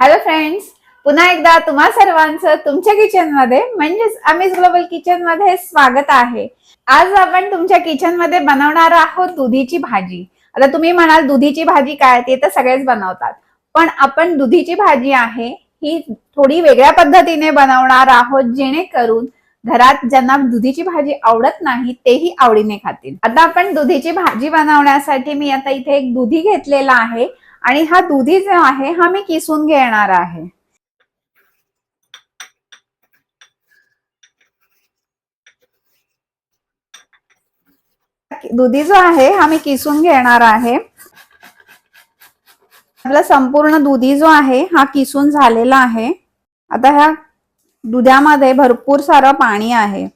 Hello friends पुन्हा एकदा तुम्हा सर्वांचं तुमच्या किचनमध्ये म्हणजेच अमिस ग्लोबल किचनमध्ये स्वागत आहे. आज आपण तुमच्या किचनमध्ये बनवणार आहोत दुधीची भाजी. आता तुम्ही म्हणाल दुधीची भाजी काय? ते तर सगळेच बनवतात. पण आपण दुधीची भाजी आहे ही थोडी वेगळ्या पद्धतीने बनवणार आहोत जेणेकरून घरात ज्यांना दुधीची भाजी आवडत नाही तेही आवडीने खातील. आता आपण दुधीची भाजी बनवण्यासाठी मी आता इथे एक दुधी घेतलेला आहे. आणि हा दुधी जो आहे हा मी किसून घेणार आहे. दुधी जो आहे हा मी किसून घेणार आहे. आपला संपूर्ण दुधी जो आहे हा किसून झालेला आहे. आता ह्या दुधामध्ये भरपूर सारं पाणी आहे.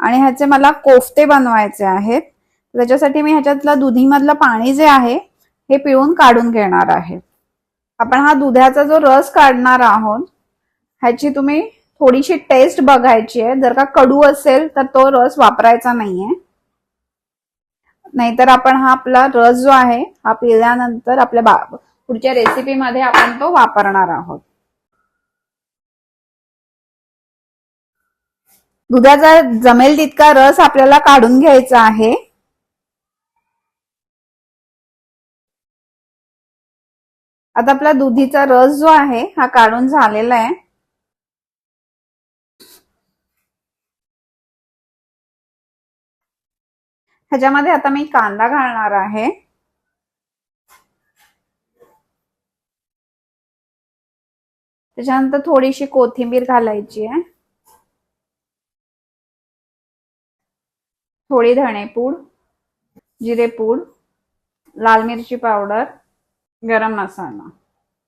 आणि ह्याचे मला कोफ्ते बनवायचे आहेत. त्याच्यासाठी मी ह्याच्यातलं दुधीमधलं पाणी जे आहे हे पिळून काढून घेणार आहे. आपण हा दुधाचा जो रस काढणार आहोत ह्याची तुम्ही थोडीशी टेस्ट बघायची आहे. जर का कडू असेल तर तो रस वापरायचा नाहीये. नाहीतर आपण हा आपला रस जो आहे हा पिल्यानंतर आपल्या बा पुढच्या रेसिपीमध्ये आपण तो वापरणार आहोत. दुधाचा जमेल तितका रस आपल्याला काढून घ्यायचा आहे. आता आपला दुधीचा रस जो आहे हा काढून झालेला आहे. ह्याच्यामध्ये आता मी कांदा घालणार आहे. त्याच्यानंतर थोडीशी कोथिंबीर घालायची आहे. थोडी धणेपूड जिरेपूड लाल मिरची पावडर गरम मसाला.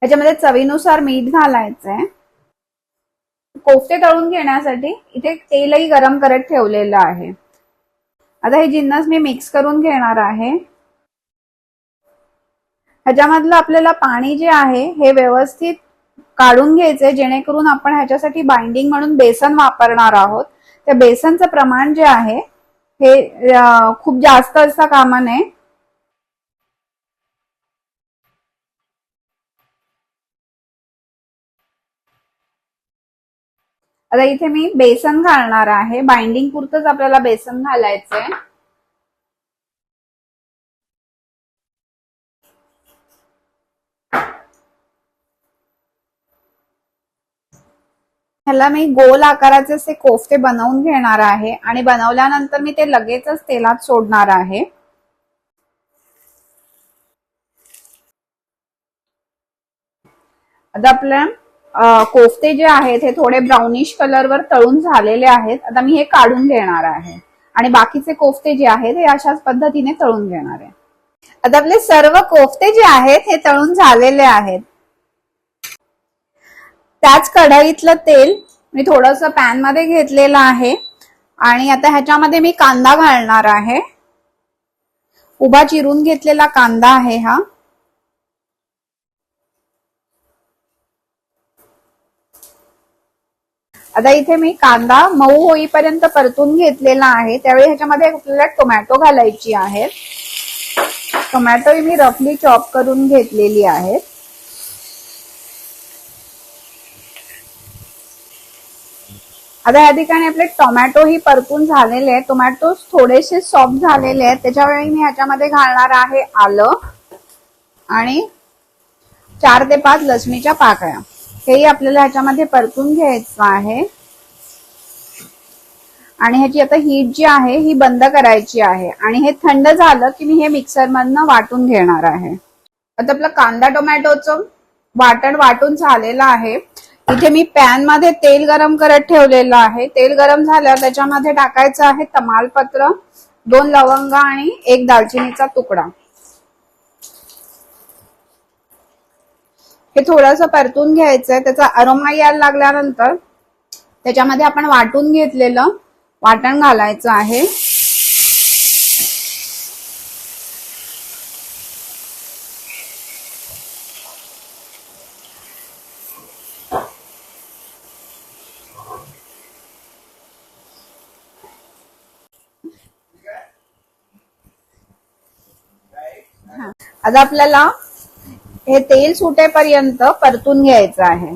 ह्याच्यामध्ये चवीनुसार मीठ घालायचंय. कोफते तळून घेण्यासाठी इथे तेलही गरम करत ठेवलेलं आहे. आता हे जिन्नस मी मिक्स करून घेणार आहे. ह्याच्यामधलं आपल्याला पाणी जे आहे हे व्यवस्थित काढून घ्यायचंय जेणेकरून आपण ह्याच्यासाठी बाइंडिंग म्हणून बेसन वापरणार आहोत. त्या बेसनचं प्रमाण जे आहे हे खूप जास्त असता कामा नये आता इथे मी बेसन घालणार आहे. बाइंडिंग पुरतच आपल्याला बेसन घालायचंय. ह्याला मी गोल आकाराचे असे कोफ्ते बनवून घेणार आहे आणि बनवल्यानंतर मी ते लगेचच तेलात सोडणार आहे. आता आपल्या कोफते जे आहेत हे थोडे ब्राउनिश कलरवर तळून झालेले आहेत. आता मी हे काढून घेणार आहे. आणि बाकीचे कोफ्ते जे आहेत हे अशाच पद्धतीने तळून घेणार आहे. आता आपले सर्व कोफते जे आहेत हे तळून झालेले आहेत. त्याच कढईतलं तेल मी थोडस पॅनमध्ये घेतलेलं आहे. आणि आता ह्याच्यामध्ये मी कांदा घालणार आहे. उभा चिरून घेतलेला कांदा आहे हा. आता इथे मी कांदा मऊ होईपर्यंत परतून घेतलेला आहे. त्यावेळी ह्याच्यामध्ये आपल्याला टोमॅटो घालायची आहे. टोमॅटो मी रफली चॉप करून घेतलेली आहे. आता या ठिकाणी आपले टोमॅटो ही परतून झालेले आहेत. टोमॅटो थोडेसे सॉफ्ट झालेले आहेत. त्याच्यावेळी मी ह्याच्यामध्ये घालणार आहे आलं आणि चार ते पाच लसणीच्या पाकळ्या. हेही आपल्याला ह्याच्यामध्ये परतून घ्यायचं आहे. आणि ह्याची आता हीट जी आहे ही बंद करायची आहे. आणि हे थंड झालं की मी हे मिक्सर मधनं वाटून घेणार आहे. आता आपलं कांदा टोमॅटोचं वाटण वाटून झालेलं आहे. इथे मी पॅनमध्ये तेल गरम करत ठेवलेलं आहे. तेल गरम झाल्यावर त्याच्यामध्ये टाकायचं आहे तमालपत्र दोन लवंगा आणि एक दालचिनीचा तुकडा. हे थोडंसं परतून घ्यायचंय. त्याचा अरोमा यायला लागल्यानंतर त्याच्यामध्ये आपण वाटून घेतलेलं वाटण घालायचं आहे. आता आपल्याला हे तेल सुटेपर्यंत परतून घ्यायचं आहे.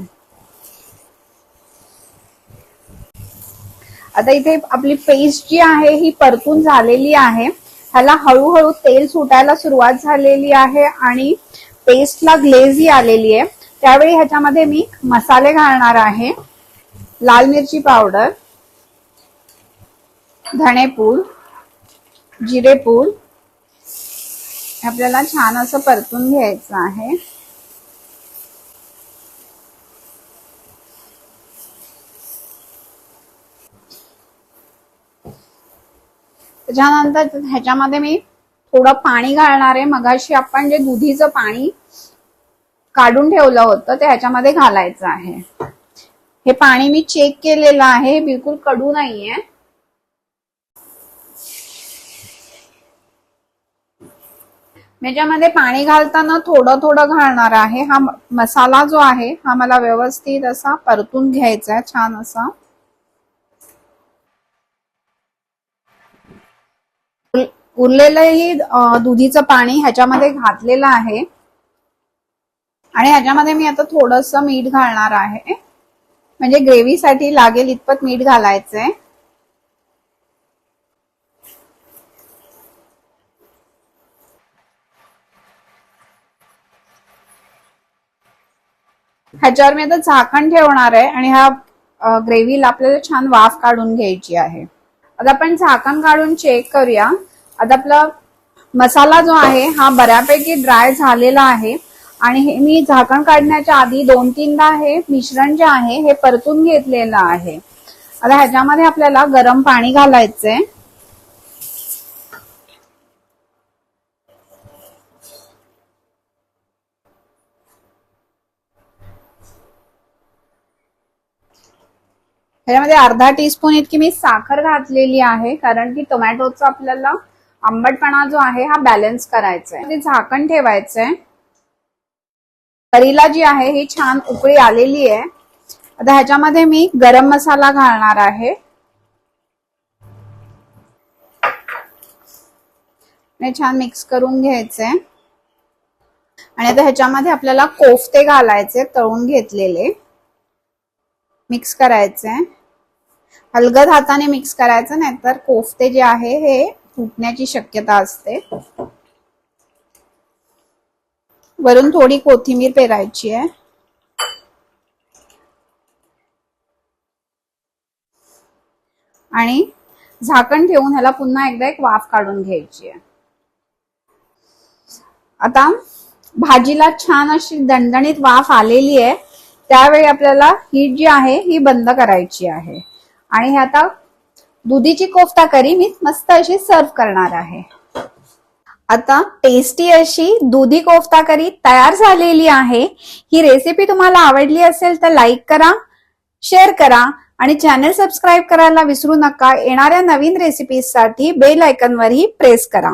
आता इथे आपली पेस्ट जी आहे ही परतून झालेली आहे. ह्याला हळूहळू तेल सुटायला सुरुवात झालेली आहे आणि पेस्टला ग्लेझी आलेली आहे. त्यावेळी ह्याच्यामध्ये मी मसाले घालणार आहे. लाल मिरची पावडर धणेपूड जिरेपूड आपल्याला छान असं परतून घ्यायचं आहे. त्याच्यानंतर ह्याच्यामध्ये मी थोडं पाणी घालणार आहे. मगाशी आपण जे दुधीचं पाणी काढून ठेवलं होतं ते ह्याच्यामध्ये घालायचं आहे. हे पाणी मी चेक केलेलं आहे. बिलकुल कडू नाहीये. याच्यामध्ये पाणी घालताना थोडं थोडं घालणार आहे. हा मसाला जो आहे हा मला व्यवस्थित असा परतून घ्यायचा आहे छान असा. उरलेलंही दुधीचं पाणी ह्याच्यामध्ये घातलेलं आहे. आणि ह्याच्यामध्ये मी आता थोडस मीठ घालणार आहे. म्हणजे ग्रेव्हीसाठी लागेल इतपत मीठ घालायचंय. ह्याच्यावर मी आता झाकण ठेवणार आहे आणि ह्या ग्रेव्हीला आपल्याला छान वाफ काढून घ्यायची आहे. आता आपण झाकण काढून चेक करूया. आता आपला मसाला जो आहे हा बऱ्यापैकी ड्राय झालेला आहे. आणि हे मी झाकण काढण्याच्या आधी दोन तीनदा हे मिश्रण जे आहे हे परतून घेतलेलं आहे. आता ह्याच्यामध्ये आपल्याला गरम पाणी घालायचंय. ह्याच्यामध्ये अर्धा टीस्पून इतकी मी साखर घातलेली आहे कारण की टोमॅटोचा आपल्याला आंबटपणा जो आहे हा बॅलन्स करायचा आहे म्हणजे झाकण झाकण ठेवायचंय. करीला जी आहे ही छान उकळी आलेली आहे. आता ह्याच्यामध्ये मी गरम मसाला घालणार आहे. छान मिक्स करून घ्यायचंय. आणि आता ह्याच्यामध्ये आपल्याला कोफ्ते घालायचे तळून घेतलेले. मिक्स करायचे हलगद हाताने मिक्स करायचं नाहीतर कोफते जे आहे हे फुटण्याची शक्यता असते. वरून थोडी कोथिंबीर पेरायची आहे. आणि झाकण ठेवून ह्याला पुन्हा एकदा एक वाफ काढून घ्यायची आहे. आता भाजीला छान अशी दणदणीत वाफ आलेली आहे. त्यावेळी आपल्याला हीट जी आहे ही बंद करायची आहे. आणि हे आता दुधीची कोफ्ता करी मी मस्त अशी सर्व करणार आहे. आता टेस्टी अशी दुधी कोफ्ता करी तयार झालेली आहे. ही रेसिपी तुम्हाला आवडली असेल तर लाईक करा शेअर करा आणि चॅनल सबस्क्राईब करायला विसरू नका. येणाऱ्या नवीन रेसिपीजसाठी बेल आयकॉनवरही प्रेस करा.